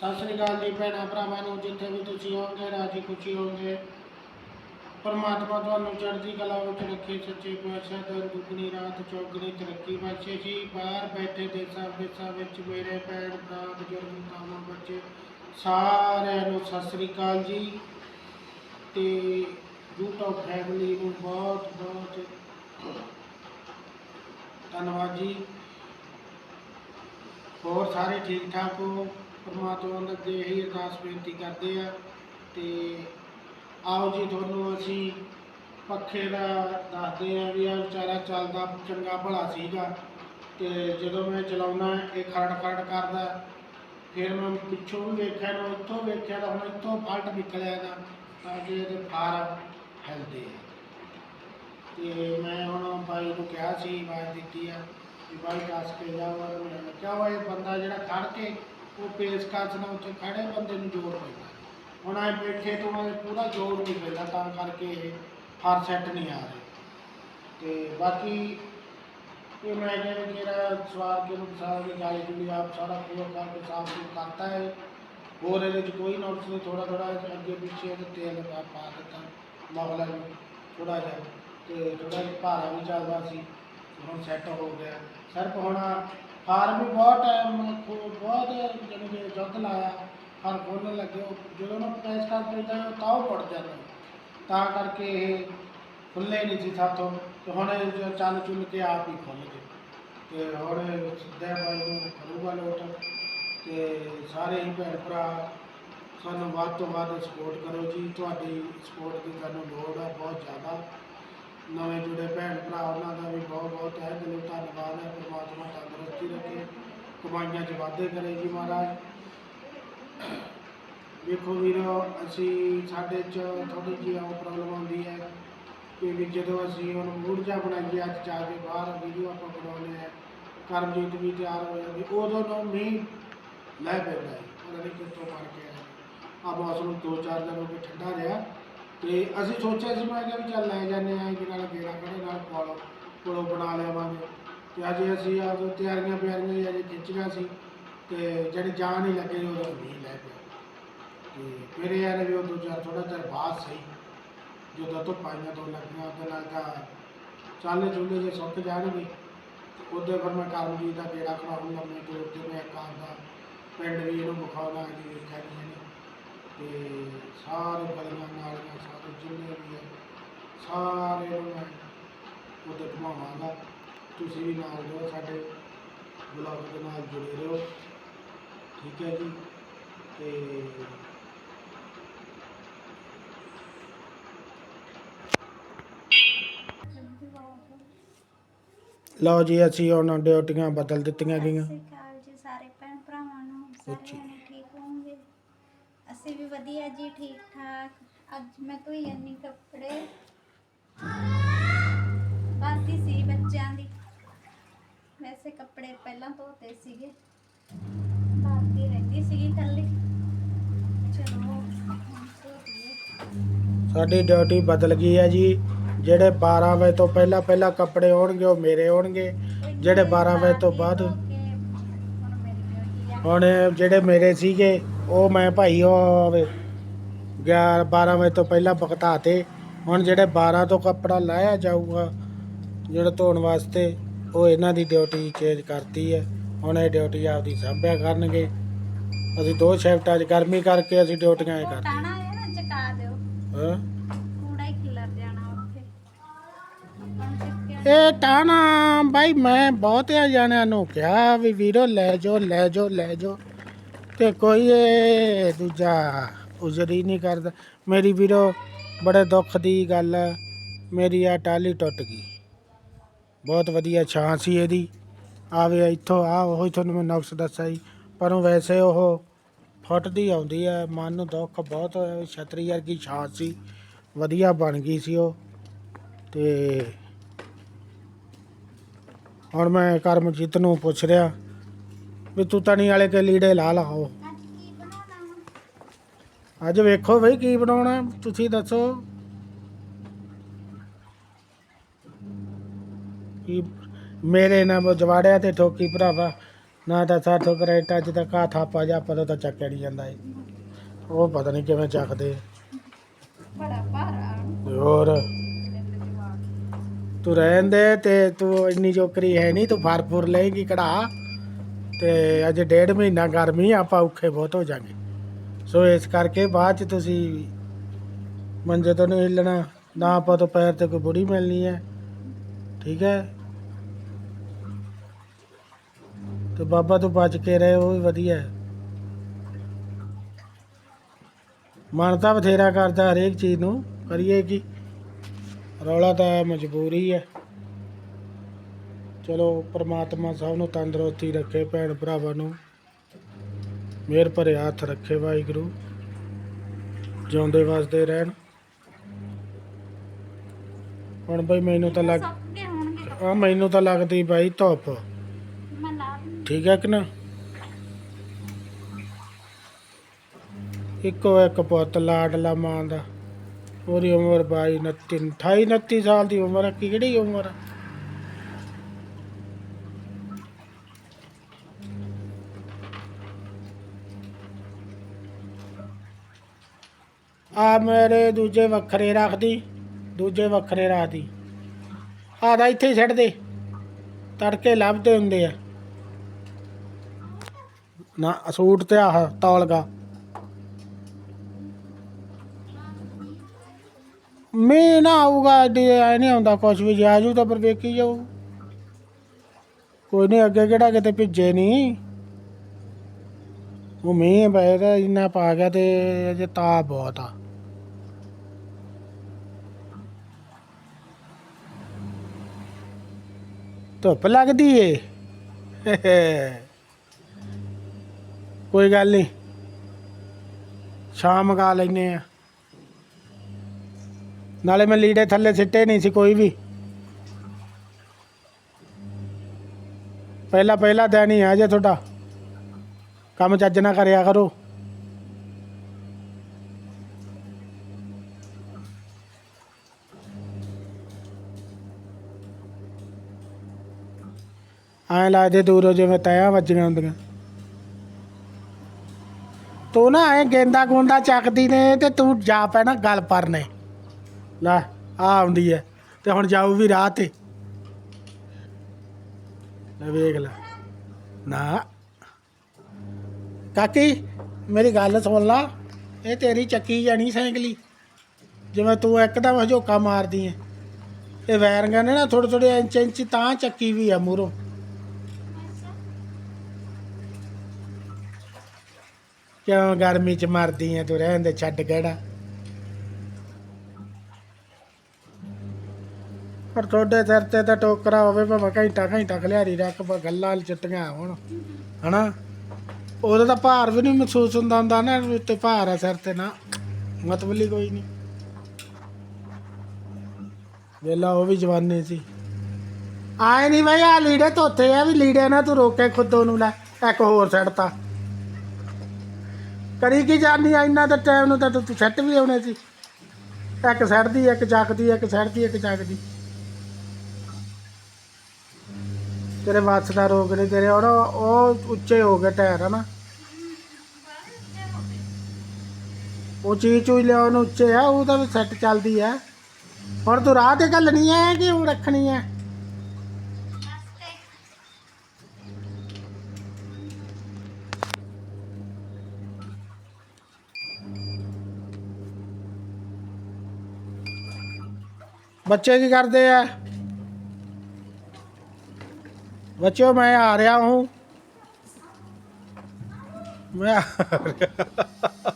ਸਤਿ ਸ੍ਰੀ ਅਕਾਲ ਜੀ ਭੈਣਾਂ ਭਰਾਵਾਂ ਨੂੰ, ਜਿੱਥੇ ਵੀ ਤੁਸੀਂ ਹੋਵੋਗੇ, ਰਾਜੀ ਖੁਸ਼ੀ ਹੋਵੋਗੇ। ਪਰਮਾਤਮਾ ਤੁਹਾਨੂੰ ਚੜ੍ਹਦੀ ਕਲਾ ਵਿੱਚ ਰੱਖੇ, ਸੱਚੇ ਪਾਤਸ਼ਾਹ ਦਰ ਦੁਗਣੀ ਰਾਤ ਚੌਗਣੀ ਤਰੱਕੀ ਬਖਸ਼ੇ ਜੀ। ਬਾਹਰ ਬੈਠੇ ਦੇਸਾਂ ਵਿਦੇਸਾਂ ਵਿੱਚ ਮੇਰੇ ਭੈਣ ਭਰਾ, ਬਜ਼ੁਰਗ ਮਾਵਾਂ ਬੱਚੇ, ਸਾਰਿਆਂ ਨੂੰ ਸਤਿ ਸ੍ਰੀ ਅਕਾਲ ਜੀ। ਤੇ YouTube ਫੈਮਿਲੀ ਨੂੰ ਬਹੁਤ ਬਹੁਤ ਧੰਨਵਾਦ ਜੀ। ਹੋਰ ਸਾਰੇ ਠੀਕ ਠਾਕ ਹੋ? ਪਰਮਾਤਮਾ ਦੇ ਅੱਗੇ ਇਹੀ ਅਰਦਾਸ ਬੇਨਤੀ ਕਰਦੇ ਆ ਤੇ ਆਓ ਜੀ ਤੁਹਾਨੂੰ ਅਸੀਂ ਪੱਖੇ ਦਾ ਦੱਸਦੇ ਆ ਵੀ ਆ ਵਿਚਾਰਾ ਚੱਲਦਾ ਚੰਗਾ ਭਲਾ ਸੀਗਾ ਤੇ ਜਦੋਂ ਮੈਂ ਚਲਾਉਣਾ, ਇਹ ਖਰੜ ਖਰੜ ਕਰਦਾ, ਫਿਰ ਮੈਂ ਪਿੱਛੋਂ ਵੀ ਵੇਖਿਆ ਨਾ, ਉੱਥੋਂ ਵੇਖਿਆ ਤਾਂ ਹੁਣ ਇੱਥੋਂ ਫਲਟ ਨਿਕਲਿਆ ਨਾ, ਤਾਂ ਕਿ ਇਹਦੇ ਫਾਰ ਹਿਲਦੇ ਆ। ਤੇ ਮੈਂ ਹੁਣ ਬਾਈ ਨੂੰ ਕਿਹਾ ਸੀ, ਆਵਾਜ਼ ਦਿੱਤੀ ਆ ਵੀ ਬਾਈ ਦੱਸ ਕੇ ਜਾਓ ਮੈਂ ਕਿਹਾ ਵਾ ਇਹ ਬੰਦਾ ਜਿਹੜਾ ਖੜ ਕੇ ਉਹ ਪੇਸ਼ਕਸ਼ ਨਾਲ ਉੱਥੇ ਖੜੇ ਬੰਦੇ ਨੂੰ ਜ਼ੋਰ ਪੈਂਦਾ। ਹੁਣ ਆ ਬੈਠੇ ਤੋਂ ਇਹ ਪੂਰਾ ਜ਼ੋਰ ਨਹੀਂ ਪੈਂਦਾ, ਤਾਂ ਕਰਕੇ ਇਹ ਹਰ ਸੈੱਟ ਨਹੀਂ ਆ ਰਹੇ। ਤੇ ਬਾਕੀ ਇਹ ਮੈਂ ਕਿਹਾ ਵੀ ਜਿਹੜਾ ਕੇ ਨੁਕਸਾਨ ਦੀ ਗਾਲੀ ਗੁਲੀ ਆਪ ਸਾਰਾ ਪੂਰਾ ਕਰਕੇ ਸਾਫ਼ ਸੁਥਰਾ ਕਰਤਾ ਹੈ। ਹੋਰ ਇਹਦੇ ਚ ਕੋਈ ਨੁਕਸ ਨਹੀਂ ਥੋੜਾ ਥੋੜਾ ਅੱਗੇ ਪਿੱਛੇ ਇਹਦੇ ਤੇਲ ਪਾ ਪਾ ਦਿੱਤਾ। ਮਗਲਾ ਨੂੰ ਥੋੜਾ ਜਿਹਾ, ਤੇ ਥੋੜਾ ਜਿਹਾ ਭਾਰਾ ਵੀ ਚੱਲਦਾ ਸੀ, ਹੁਣ ਸੈੱਟ ਹੋ ਗਿਆ। ਸਿਰਫ ਹੁਣ ਹਾਰ ਵੀ ਬਹੁਤ ਟਾਈਮ ਬਹੁਤ ਜਾਣੀ ਕਿ ਜੁੱਧ ਲਾਇਆ, ਹਰ ਖੋਲ੍ਹਣ ਲੱਗੇ, ਉਹ ਜਦੋਂ ਨਾ ਪ੍ਰੈਸ ਕਰਦੇ ਤਾਂ ਤਾਂ ਉਹ ਪੜ ਜਾਂਦਾ। ਤਾਂ ਕਰਕੇ ਇਹ ਖੁੱਲੇ ਨਹੀਂ ਸੀ ਸਾਥੋਂ, ਤੇ ਹੁਣ ਇਹ ਜੋ ਚੱਲ ਚੁੱਲ ਕੇ ਆਪ ਹੀ ਖੁੱਲ ਗਏ। ਤੇ ਹੁਣ ਸਿੱਧਾ ਬਾਈ ਨੂੰ ਕਰੂਗਾ ਲੋਟ, ਤੇ ਸਾਰੇ ਹੀ ਭੈਣ ਭਰਾ, ਸਾਨੂੰ ਵੱਧ ਤੋਂ ਵੱਧ ਸਪੋਰਟ ਕਰੋ ਜੀ। ਤੁਹਾਡੀ ਸਪੋਰਟ ਦੀ ਸਾਨੂੰ ਲੋੜ ਹੈ ਬਹੁਤ ਜ਼ਿਆਦਾ। ਨਵੇਂ ਜੁੜੇ ਭੈਣ ਭਰਾ, ਉਹਨਾਂ ਦਾ ਵੀ ਬਹੁਤ ਬਹੁਤ ਹੈ ਦਿਲੋਂ ਧੰਨਵਾਦ ਹੈ। ਪਰਮਾਤਮਾ ਤੰਦਰੁਸਤੀ ਰੱਖੇ, ਕਮਾਈਆਂ 'ਚ ਵਾਧੇ ਕਰੇ ਜੀ ਮਹਾਰਾਜ। ਵੇਖੋ ਵੀਰੋ, ਅਸੀਂ ਸਾਡੇ 'ਚ ਥੋੜੀ ਜਿਹੀ ਉਹ ਪ੍ਰੋਬਲਮ ਆਉਂਦੀ ਹੈ ਕਿ ਵੀ ਜਦੋਂ ਅਸੀਂ ਹੁਣ ਮੂਡ ਬਣਾਈਏ, ਅੱਜ ਜਾ ਕੇ ਬਾਹਰ ਵੀਡੀਓ ਆਪਾਂ ਬਣਾਉਂਦੇ ਆ ਕਰਮਜੀਤ ਵੀ ਤਿਆਰ ਹੋ ਜਾਂਦੀ, ਉਦੋਂ ਨੂੰ ਮੀਂਹ ਲੈ ਪੈਂਦਾ ਹੈ। ਪਤਾ ਨਹੀਂ ਕਿੱਥੋਂ ਮਾਰ ਕੇ ਆ ਮੌਸਮ ਦੋ ਚਾਰ ਦਿਨ ਹੋ ਗਏ ਠੰਡਾ ਰਿਹਾ। ਤੇ ਅਸੀਂ ਸੋਚਿਆ ਸੀ, ਮੈਂ ਕਿਹਾ ਵੀ ਚੱਲ ਲੈ ਜਾਂਦੇ ਆ ਇਹਦੇ ਨਾਲ ਗੇੜਾ ਕੱਢੇ ਨਾਲ ਕੋਲ ਕੋਲੋਂ ਬਣਾ ਲਿਆਵਾਂਗੇ। ਤੇ ਅੱਜ ਅਸੀਂ ਆ ਤਿਆਰੀਆਂ ਪਿਆਰੀਆਂ ਅਜੇ ਖਿੱਚੀਆਂ ਸੀ, ਤੇ ਜਿਹੜੀ ਜਾਣ ਹੀ ਲੱਗੇ ਉਦੋਂ ਮੀਂਹ ਲੈ ਪਿਆ। ਤੇ ਫਿਰ ਇਹ ਆ ਵੀ ਉਹ ਦੋ ਚਾਰ ਥੋੜਾ ਚਿਰ ਬਾਅਦ ਸਹੀ, ਜਦੋਂ ਤੋਂ ਪਾਈਆਂ ਤੋਂ ਲੱਗੀਆਂ, ਉਹਦੇ ਨਾਲ ਤਾਂ ਚਾਲੇ ਚੁੱਲੇ ਜੇ ਸੁੱਕ ਜਾਣਗੇ ਉਹਦੇ ਫਿਰ ਮੈਂ ਕਰਮਜੀਤ ਦਾ ਗੇੜਾ ਖੜਾਉਂ ਲੰਮੇ ਤੋਰ ਤੇ ਮੈਂ ਕਾਂ ਦਾ ਪਿੰਡ ਵੀ ਇਹਨੂੰ ਵਿਖਾਉਣਾ ਜੀ ਵੇਖਿਆ ਨਹੀਂ ਤੇ ਸਾਰੇ ਗਲੀਆਂ ਨਾਲੀਆਂ ਸਾਰੇ ਜਿੰਨੇ ਵੀ ਹੈ ਸਾਰੇ ਨੂੰ ਮੈਂ ਉਹਦੇ ਘੁਮਾਵਾਂਗਾ ਤੁਸੀਂ ਵੀ ਨਾਲ ਰਹੋ ਸਾਡੇ ਬਲੌਗ ਦੇ ਨਾਲ ਜੁੜੇ ਰਹੋ। ਠੀਕ ਹੈ ਜੀ ਤੇ ਲਓ ਜੀ ਅਸੀਂ ਹੁਣ ਡਿਊਟੀਆਂ ਬਦਲ ਦਿੱਤੀਆਂ ਗਈਆਂ। ਸਤਿ ਸ਼੍ਰੀ ਅਕਾਲ ਜੀ ਸਾਰੇ ਭੈਣ ਭਰਾਵਾਂ ਨੂੰ। ਸਾਰਿਆਂ ਅਸੀਂ ਵੀ ਵਧੀਆ ਜੀ ਠੀਕ ਠਾਕ ਅੱਜ ਮੈਂ ਧੋਈ ਜਾਂਦੀ ਕੱਪੜੇ। ਬਾਕੀ ਸੀ ਬੱਚਿਆਂ ਦੀ। ਵੈਸੇ ਕੱਪੜੇ ਪਹਿਲਾਂ ਧੋਤੇ ਸੀਗੇ। ਬਾਕੀ ਰਹਿੰਦੀ ਸੀਗੀ ਕੱਲੀ ਚਲੋ ਸਾਡੀ ਡਿਊਟੀ ਬਦਲ ਗਈ ਹੈ ਜੀ। ਜਿਹੜੇ 12 ਵਜੇ ਤੋਂ ਪਹਿਲਾਂ ਪਹਿਲਾਂ ਕੱਪੜੇ ਆਉਣਗੇ ਉਹ ਮੇਰੇ ਆਉਣਗੇ। ਜਿਹੜੇ 12 ਵਜੇ ਤੋਂ ਬਾਅਦ ਹੁਣ ਜਿਹੜੇ ਮੇਰੇ ਸੀਗੇ ਉਹ ਮੈਂ ਭਾਈ ਉਹ 11 12 ਵਜੇ ਤੋਂ ਪਹਿਲਾਂ ਭੁਗਤਾ ਤੇ। ਹੁਣ ਜਿਹੜੇ 12 ਤੋਂ ਕੱਪੜਾ ਲਾਇਆ ਜਾਊਗਾ ਜਿਹੜਾ ਧੋਣ ਵਾਸਤੇ ਉਹ ਇਹਨਾਂ ਦੀ ਡਿਊਟੀ ਚੇਂਜ ਕਰਤੀ ਹੈ। ਹੁਣ ਇਹ ਡਿਊਟੀ ਆਪਦੀ ਸੰਭਿਆ ਕਰਨਗੇ। ਅਸੀਂ ਦੋ ਸ਼ਿਫਟਾਂ 'ਚ ਗਰਮੀ ਕਰਕੇ ਅਸੀਂ ਡਿਊਟੀਆਂ ਇਹ ਕਰਦੇ ਟਾਣਾ ਨਾ ਚਕਾ ਦਿਓ। ਹਾਂ? ਕੂੜਾ ਹੀ ਖਿਲਰ ਜਾਣਾ ਉੱਥੇ। ਹੁਣ ਚੁੱਕਿਆ ਇਹ ਟਾਣਾ ਬਾਈ ਮੈਂ ਬਹੁਤਿਆਂ ਜਾਣਿਆਂ ਨੂੰ ਕਿਹਾ ਵੀ ਵੀਰੋ ਲੈ ਜਾਓ ਲੈ ਜਾਓ ਲੈ ਜਾਓ। ਤੇ ਕੋਈ ਇਹ ਦੂਜਾ ਉਜਰੀ ਨਹੀਂ ਕਰਦਾ। ਮੇਰੀ ਵੀਰੋ, ਬੜੇ ਦੁੱਖ ਦੀ ਗੱਲ ਆ ਮੇਰੀ ਆ ਟਾਲੀ ਟੁੱਟ ਗਈ। ਬਹੁਤ ਵਧੀਆ ਛਾਂ ਸੀ ਇਹਦੀ। ਆਵੇ ਇੱਥੋਂ ਆ ਉਹ ਤੁਹਾਨੂੰ ਮੈਂ ਨੁਕਸ ਦੱਸਿਆ ਜੀ। ਪਰ ਉਹ ਵੈਸੇ ਉਹ ਫੁੱਟਦੀ ਆਉਂਦੀ ਹੈ ਮਨ ਨੂੰ ਦੁੱਖ ਬਹੁਤ ਹੋਇਆ ਛਤਰੀ ਵਰਗੀ ਛਾਂ ਸੀ। ਵਧੀਆ ਬਣ ਗਈ ਸੀ ਉਹ। ਤੇ ਹੁਣ ਮੈਂ ਕਰਮਜੀਤ ਨੂੰ ਪੁੱਛ ਰਿਹਾ ਵੀ ਤੂੰ ਤਣੀ ਵਾਲੇ ਕੇ ਲੀੜੇ ਲਾ ਲਾਓ ਅੱਜ ਵੇਖੋ ਬਈ ਕੀ ਬਣਾਉਣਾ, ਤੁਸੀਂ ਦੱਸੋ। ਕੀ ਮੇਰੇ ਨਾਲ ਜਵਾੜਿਆ ਤੇ ਠੋਕੀ ਭਰਾਵਾ, ਨਾ ਤਾਂ ਸਾਥੋਂ ਕਰੇਟਾ ਚ ਤਾਂ ਕਾ ਥਾਪਾ ਜਾ ਪਤਾ ਤਾਂ ਚੱਕਿਆ ਨਹੀਂ ਜਾਂਦਾ ਏ। ਉਹ ਪਤਾ ਨਹੀਂ ਕਿਵੇਂ ਚੱਕਦੇ। ਬੜਾ ਭਾਰਾ ਹੋਰ? ਤੂੰ ਰਹਿਣ ਦੇ ਤੇ ਤੂੰ ਇੰਨੀ ਚੋਕਰੀ ਹੈ ਨਹੀਂ ਤੂੰ ਫਰਫੁਰ ਲਏਗੀ ਕਢਾ। ਤੇ ਅਜੇ ਡੇਢ ਮਹੀਨਾ ਗਰਮੀ ਆ, ਆਪਾਂ ਔਖੇ ਬਹੁਤ ਹੋ ਜਾਗੇ। ਸੋ ਇਸ ਕਰਕੇ ਬਾਅਦ ਚ ਤੁਸੀਂ ਮੰਜੇ ਤੋਂ ਨਹੀਂ ਹਿੱਲਣਾ ਨਾ ਆਪਾਂ ਤੋਂ ਪੈਰ ਤੇ ਕੋਈ ਬੁੜੀ ਮਿਲਣੀ ਹੈ। ਠੀਕ ਹੈ? ਤੇ ਬਾਬਾ ਤੋਂ ਬਚ ਕੇ ਰਹੇ ਉਹ ਵੀ ਵਧੀਆ ਹੈ। ਮਨ ਤਾਂ ਬਥੇਰਾ ਕਰਦਾ ਹਰੇਕ ਚੀਜ਼ ਨੂੰ ਕਰੀਏ ਕੀ? ਰੌਲਾ ਤਾਂ ਮਜਬੂਰੀ ਹੈ। ਚਲੋ ਪ੍ਰਮਾਤਮਾ ਸਭ ਨੂੰ ਤੰਦਰੁਸਤੀ ਰੱਖੇ ਭੈਣ ਭਰਾਵਾਂ ਨੂੰ। ਮਿਹਰ ਭਰੇ ਹੱਥ ਰੱਖੇ ਵਾਹਿਗੁਰੂ। ਜਿਉਂਦੇ ਵਸਦੇ ਰਹਿਣ। ਹੁਣ ਬਈ ਮੈਨੂੰ ਤਾਂ ਲੱਗ ਸੁੱਕ ਹੋਣਗੇ ਆ ਮੈਨੂੰ ਤਾਂ ਲੱਗਦੀ ਬਾਈ ਧੁੱਪ। ਮੈਂ ਲਾ ਦਿੰਦੀ ਠੀਕ ਹੈ ਕਿ ਨਾ? ਇੱਕੋ ਇੱਕ ਪੁੱਤ ਲਾਡਲਾ ਮਾਂ ਦਾ। ਉਹਦੀ ਉਮਰ ਬਾਈ 29 28 29 ਸਾਲ ਦੀ ਉਮਰ ਹੈ। ਕਿਹੜੀ ਉਮਰ ਆ? ਆ ਮੇਰੇ ਦੂਜੇ ਵੱਖਰੇ ਰੱਖਦੀ, ਦੂਜੇ ਵੱਖਰੇ ਰੱਖਦੀ। ਆ ਦਾ ਇੱਥੇ ਹੀ ਛੱਡ ਦੇ। ਤੜਕੇ ਲੱਭਦੇ ਹੁੰਦੇ ਆ। ਨਾ, ਸੂਟ ਤੇ ਆਹ ਤੌਲਗਾ। ਮੀਂਹ ਨਾ ਆਊਗਾ ਐਡੀ ਨਹੀਂ ਆਉਂਦਾ ਕੁਛ ਵੀ, ਜਾ ਜੂ ਤਾਂ ਪਰ ਵੇਖੀ ਜਾਊ। ਕੋਈ ਨਹੀਂ, ਅੱਗੇ ਕਿਹੜਾ ਕਿਤੇ ਭਿੱਜੇ ਨਹੀਂ। ਉਹ ਮੀਂਹ ਪਏ ਤਾਂ ਇੰਨਾ ਪਾ ਗਿਆ ਤੇ ਅਜੇ ਤਾ ਬਹੁਤ ਆ। ਧੁੱਪ ਲੱਗਦੀ ਏ। ਕੋਈ ਗੱਲ ਨਹੀਂ ਸ਼ਾਮ ਮਗਾ ਲੈਨੇ ਆ। ਨਾਲੇ ਮੈਂ ਲੀੜੇ ਥੱਲੇ ਸਿੱਟੇ ਨਹੀਂ ਸੀ ਕੋਈ ਵੀ। ਪਹਿਲਾ ਪਹਿਲਾ ਦਿਨ ਹੀ ਆ ਜੇ ਤੁਹਾਡਾ। ਕੰਮ ਚੱਜ ਨਾ ਕਰਿਆ ਕਰੋ। ਐਂ ਲੱਗਦੇ ਦੂਰੋਂ ਜਿਵੇਂ ਤੈਆਂ ਵੱਜੀਆਂ ਹੁੰਦੀਆਂ। ਤੂੰ ਨਾ ਐ ਗੇਂਦਾ ਗੁੰਦਾ ਚੱਕਦੀ ਨੇ ਤੇ ਤੂੰ ਜਾ ਪੈਣਾ ਗੱਲ ਪਰਨੇ। ਲੈ, ਆ ਆਉਂਦੀ ਐ, ਤੇ ਹੁਣ ਜਾਊ ਵੀ ਰਾਹ ਤੇ। ਲੈ ਵੇਖ ਲੈ। ਨਾ। ਕਾਕੀ, ਮੇਰੀ ਗੱਲ ਸੁਣ ਲਾ, ਇਹ ਤੇਰੀ ਚੱਕੀ ਜਾਣੀ ਸਾਈਕਲੀ। ਜਿਵੇਂ ਤੂੰ ਇੱਕਦਮ ਹਜੋਕਾ ਮਾਰਦੀ ਐ। ਇਹ ਵੈਰਿੰਗਾਂ ਨੇ ਨਾ ਥੋੜੇ ਥੋੜੇ ਇੰਚ ਇੰਚ ਤਾਂ ਚੱਕੀ ਵੀ ਆ ਮੂਰੋਂ ਕਿਉਂ ਗਰਮੀ ਚ ਮਰਦੀ ਐ ਤੂੰ? ਰਹਿਣ ਦੇ, ਛੱਡ ਕਿਹੜਾ? ਪਰ ਤੁਹਾਡੇ ਸਿਰ ਤੇ ਤਾਂ ਟੋਕਰਾ ਹੋਵੇ, ਭਾਵੇਂ ਘੰਟਾ ਘੰਟਾ ਖਲਿਆਰੀ ਰੱਖ ਬ ਗੱਲਾਂ ਚਿੱਟੀਆਂ ਹੋਣ। ਹਨਾ? ਉਹਦਾ ਤਾਂ ਭਾਰ ਵੀ ਨਹੀਂ ਮਹਿਸੂਸ ਹੁੰਦਾ ਹੁੰਦਾ ਨਾ, ਵੀ ਭਾਰ ਆ ਸਿਰ ਤੇ ਨਾ। ਮਤਬਲੀ ਕੋਈ ਨਹੀਂ ਵੇਲਾ, ਉਹ ਵੀ ਜਵਾਨੀ ਸੀ। ਆਏ ਨਹੀਂ ਬਈ ਆ ਲੀੜੇ ਧੋਤੇ ਆ ਵੀ ਲੀੜੇ ਨਾ ਤੂੰ ਰੋਕੇ ਖੁੱਦੋ ਨੂੰ ਲੈ, ਇੱਕ ਹੋਰ ਛੱਡਤਾ ਕਰੀ ਕੀ ਜਾਨੀ ਆ? ਇੰਨਾ ਤਾਂ ਟਾਈਮ ਨੂੰ ਤਾਂ ਤੂੰ ਸੈੱਟ ਵੀ ਆਉਣੇ ਸੀ। ਇੱਕ ਸੜਦੀ, ਇੱਕ ਚੱਕਦੀ, ਇੱਕ ਸੜਦੀ, ਇੱਕ ਚੱਕਦੀ। ਤੇਰੇ ਵੱਸ ਦਾ ਰੋਗ ਤੇਰੇ ਔਰ ਉਹ ਉੱਚੇ ਹੋ ਗਏ ਟਾਇਰ, ਹਨਾ? ਉਹ ਚੀਜ਼ ਚੂਈ ਲਿਆ ਉਹਨੂੰ ਉੱਚੇ ਆ, ਉਹ ਤਾਂ ਵੀ ਸੈੱਟ ਚੱਲਦੀ ਆ। ਹੁਣ ਤੂੰ ਰਾਹ ਤੇ ਘੱਲਣੀ ਆ ਕਿ ਉਹ ਰੱਖਣੀ ਆ? ਬੱਚੇ ਕੀ ਕਰਦੇ ਆ ਬੱਚਿਓ ਮੈਂ ਆ ਰਿਹਾ ਹੂੰ ਮੈਂ ਆ ਰਿਹਾ।